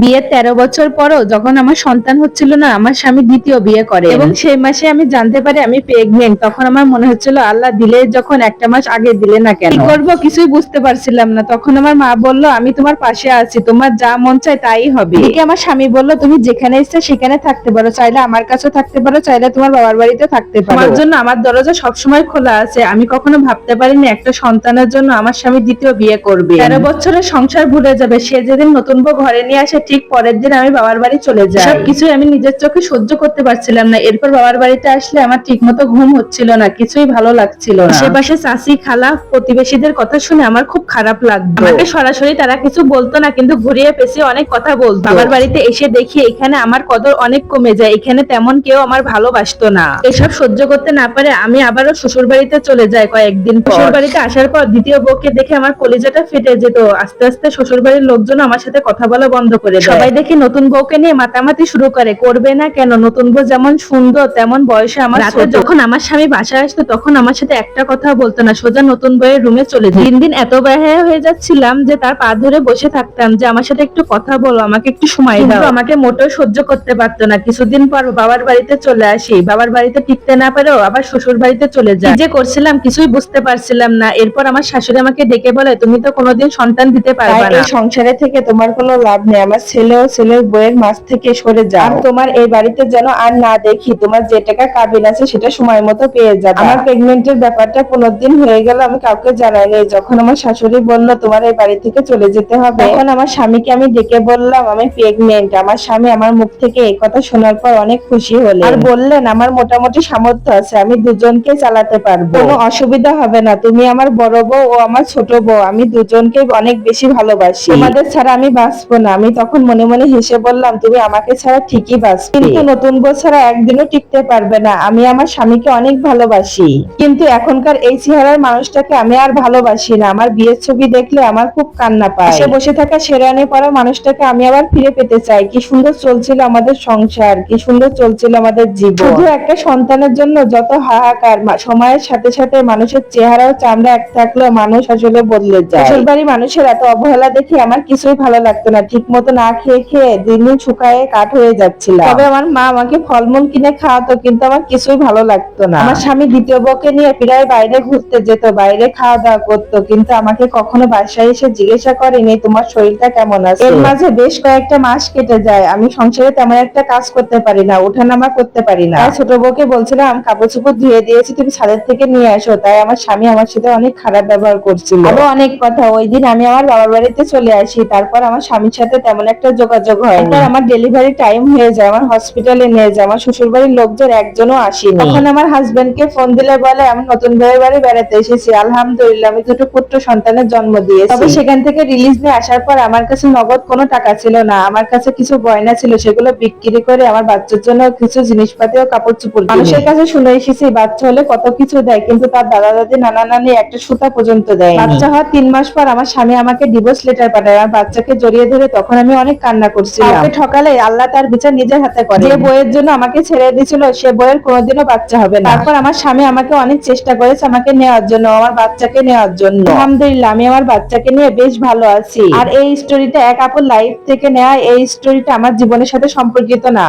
বিয়ের তেরো বছর পরও যখন আমার সন্তান হচ্ছিল না আমার স্বামী দ্বিতীয় বিয়ে করে। এবং সেই মাসে আমি জানতে পারি আমি প্রেগনেন্ট তখন আমার মনে হচ্ছিল আল্লাহ দিলে যখন একটা মাস আগে দিলে না কেন? কি করব কিছুই বুঝতে পারছিলাম না। তখন আমার মা বলল আমি তোমার পাশে আছি তোমার যা মন চায় তাই হবে। এদিকে আমার স্বামী বলল তুমি যেখানে ইচ্ছা সেখানে থাকতে পারো চাইলে আমার কাছেও থাকতে পারো চাইলে তোমার বাবার বাড়িতে থাকতে পারো। আমার জন্য আমার দরজা সবসময় খোলা আছে। আমি কখনো ভাবতে পারিনি একটা সন্তানের জন্য আমার স্বামী দ্বিতীয় বিয়ে করবে। তেরো বছরের সংসার ভুলে যাবে। সে যেদিন নতুন বউ ঘরে নিয়ে আসে ঠিক পরের দিন আমি বাবার বাড়ি চলে যাই। সব কিছুই আমি নিজের চোখে সহ্য করতে পারছিলাম না। এরপর বাবার বাড়িতে আসলে আমার ঠিক মতো ঘুম হচ্ছিল না কিছুই ভালো লাগছিল না। আশেপাশে চাষি খালা প্রতিবেশীদের কথা শুনে আমার খুব খারাপ লাগতো। আমাকে সরাসরি তারা কিছু বলতো না কিন্তু ঘুরিয়ে পেছিয়ে অনেক কথা বলতো। বাবার বাড়িতে এসে দেখি এখানে আমার কদর অনেক কমে যায় এখানে তেমন কেউ আমার ভালোবাসতো না। এসব সহ্য করতে না পারে আমি আবারও শ্বশুর বাড়িতে চলে যাই কয়েকদিন পর। শ্বশুর বাড়িতে আসার পর দ্বিতীয় বউকে দেখে আমার কলিজাটা ফেটে যেত। আস্তে আস্তে শ্বশুর বাড়ির লোকজন আমার সাথে কথা বলা বন্ধ করে দেয়। সবাই দেখি নতুন বউকে নিয়ে মাতামাতি শুরু করে। করবে না কেন? নতুন বউ যেমন সুন্দর তেমন বয়সে আমার রাতে যখন আমার স্বামী বাসায় আসতো তখন আমার সাথে একটা কথা বলতো না সোজা নতুন বউয়ের রুমে চলে দিন দিন এত ব্যয় হয়ে যাচ্ছিলাম যে তার পা ধরে বসে থাকতাম যে আমার সাথে একটু কথা বলো আমাকে একটু সময় দাও। আমাকে মোটেও সহ্য করতে পারতো না। কিছুদিন পর বাবার বাড়িতে চলে আসি। বাবার বাড়িতে টিকতে না পেরেও আবার শ্বশুর বাড়িতে চলে যাই। কি যে করছিলাম কিছুই বুঝতে পারছিলাম না। এরপর আমার শাশুড়ি আমাকে ডেকে বলে তুমি তো কোনোদিন সন্তান দিতে পারবে না। সংসারে থেকে তোমার কোনো লাভ নেই। আমার ছেলে ও ছেলের বইয়ের মাছ থেকে সরে যাও। আর তোমার এই বাড়িতে যেন আর না দেখি তোমার যে টাকা কাবিন আছে সেটা সময় মতো পেয়ে যাবে। আমার প্রেগনেন্টের ব্যাপারটা পনেরো দিন হয়ে গেল আমি কাউকে জানাইনি যখন আমার শাশুড়ি বলল তোমার এই বাড়ি থেকে চলে যেতে হবে? তখন আমার স্বামীকে আমি ডেকে বললাম আমি প্রেগনেন্ট আমার স্বামী আমার মুখ থেকে এই কথা শোনার পর অনেক খুশি হলেন। আর বললেন আমার মোটামুটি সামর্থ্য আছে আমি দুজনকে চালাতে পারব। কোনো অসুবিধা হবে না তুমি আমার বড় বউ ও আমার ছোট বউ আমি দুজনকে অনেক বেশি ভালোবাসি। তোমাদের ছাড়া আমি বাঁচবো না আমি তখন মনে মনে হেসে বললাম তুমি আমাকে ছাড়া ঠিকই বাঁচবে। কিন্তু নতুন বউ ছাড়া একদিনও টিকতে পারবে না। আমি আমার স্বামীকে অনেক ভালোবাসি। কিন্তু এখনকার এই চেহারার মানুষটাকে আমি আর ভালোবাসি না। আমার বিয়ের ছবি দেখলে আমার খুব কান্না পায়। সে বসে থাকা সেরানে পড়া মানুষটাকে আমি আবার ফিরে পেতে চাই। কি সুন্দর চলছিল আমাদের সংসার কি সুন্দর চলছিল আমাদের জীবন। শুধু একটা সন্তানের জন্য যত হাহাকার সময়ের সাথে সাথে মানুষের চেহারা ও চামড়া এক থাকলেও মানুষ আসলে বদলে যায়। শ্বশুর বাড়ি মানুষের এত অবহেলা দেখে আমার কিছুই ভালো লাগতো না। ঠিক মতো না খেয়ে খেয়ে দিন দিন শুকায়ে কাঠ হয়ে যাচ্ছিল। তবে আমার মা আমাকে ফলমূল কিনে খাওয়াতো কিন্তু আমার কিছুই ভালো লাগতো না। আমার স্বামী দ্বিতীয় বউকে নিয়ে প্রায় বাইরে ঘুরতে যেত বাইরে খাওয়া দাওয়া করতো কিন্তু আমাকে কখনো বাসায় এসে জিজ্ঞাসা করেনি তোমার শরীরটা কেমন আছে? এর মাঝে বেশ কয়েকটা মাস কেটে যায়। আমি সংসারে তেমন একটা কাজ করতে পারি না ওঠানামা করতে পারি না। তাই ছোট বউকে বলছিলাম কাপড় চোপড় ধুয়ে দিয়েছি তুমি ছাদের থেকে নিয়ে আসো তাই আমার স্বামী আমার সাথে অনেক খারাপ ব্যবহার করছিল। আরও অনেক কথা। ওই দিন আমি আমার বাবার বাড়িতে চলে আসি তারপর আমার স্বামীর সাথে তেমন একটা যোগাযোগ হয় তারপর আমার ডেলিভারি টাইম হয়ে যায় আমার হসপিটালে নিয়ে যায় আমার শ্বশুর বাড়ির লোকজন একজনও আসেনি। তখন আমার হাজবেন্ড কে ফোন দিলে বলে আমি নতুন বউয়ের বাড়ি বেড়াতে এসেছি আলহামদুলিল্লাহ আমি দুটো পুত্র সন্তানের জন্ম দিয়েছি। তবে সেখান থেকে রিলিজ নিয়ে আসার পর আমার কাছে নগদ কোনো টাকা ছিল না। আমার কাছে কিছু গয়না ছিল সেগুলো বিক্রি করে আমার বাচ্চার জন্য কিছু জিনিসপাতি ও কাপড় চোপড় মানুষের কাছে শুনে এসেছি বাচ্চা হলে কত কিছু দেয় কিন্তু তার দাদা দাদি নানা নানি একটা সুতা পর্যন্ত দেয়। বাচ্চা হওয়ার তিন মাস পর আমার স্বামী আমাকে ডিভোর্স লেটার পাঠায়। আমার বাচ্চাকে জড়িয়ে ধরে তখন আমি অনেক কান্না করছিলাম। ঠকালে আল্লাহ তার বিচার নিজের হাতে করে যে বইয়ের জন্য আমাকে ছেড়ে দিয়েছিল সে বইয়ের কোনোদিনও বাচ্চা হবে না। তারপর আমার স্বামী আমাকে অনেক চেষ্টা করেছে আমাকে নেওয়ার জন্য আমার বাচ্চাকে নেওয়ার জন্য। আলহামদুলিল্লাহ আমি আমার বাচ্চাকে নিয়ে বেশ ভালো আছি। আর এই স্টোরিটা এক আপন লাইফ থেকে নেওয়া এই স্টোরিটা আমার জীবনের সাথে সম্পর্কিত না।